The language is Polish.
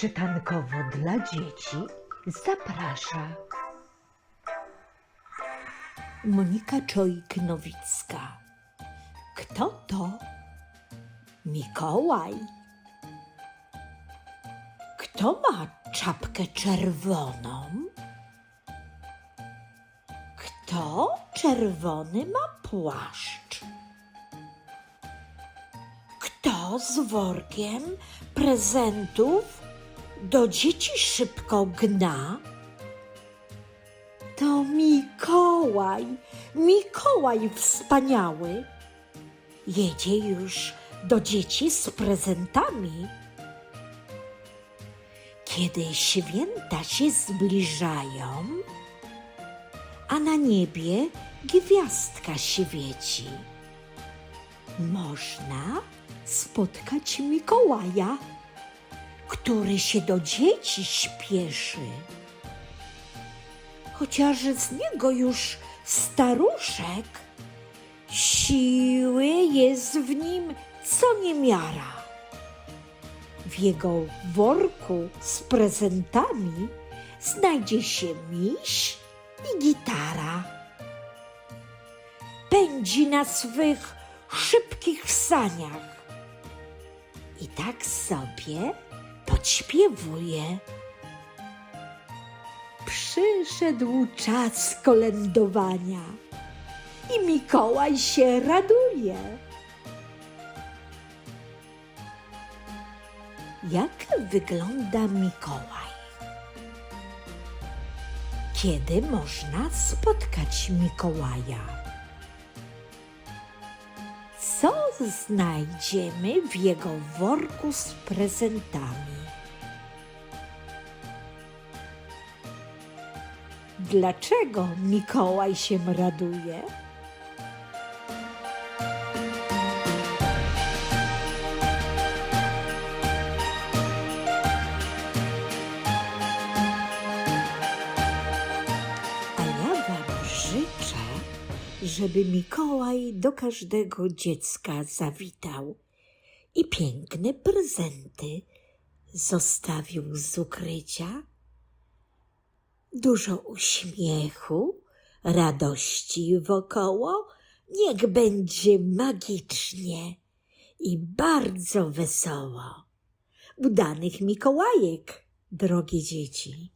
Czytankowo dla dzieci zaprasza Monika Czojk-Nowicka. Kto to? Mikołaj. Kto ma czapkę czerwoną? Kto czerwony ma płaszcz? Kto z workiem prezentów do dzieci szybko gna? To Mikołaj, Mikołaj wspaniały. Jedzie już do dzieci z prezentami. Kiedy święta się zbliżają, a na niebie gwiazdka świeci, można spotkać Mikołaja, który się do dzieci śpieszy chociaż z niego już staruszek, siły jest w nim co niemiara. W jego worku z prezentami znajdzie się miś i gitara. Pędzi na swych szybkich saniach i tak sobie podśpiewuje przyszedł czas kolędowania i Mikołaj się raduje. Jak wygląda Mikołaj? Kiedy można spotkać Mikołaja? Co znajdziemy w jego worku z prezentami? Dlaczego Mikołaj się raduje? A ja Wam życzę, żeby Mikołaj do każdego dziecka zawitał i piękne prezenty zostawił z ukrycia dużo uśmiechu, radości wokoło, niech będzie magicznie i bardzo wesoło. Udanych Mikołajek, drogie dzieci.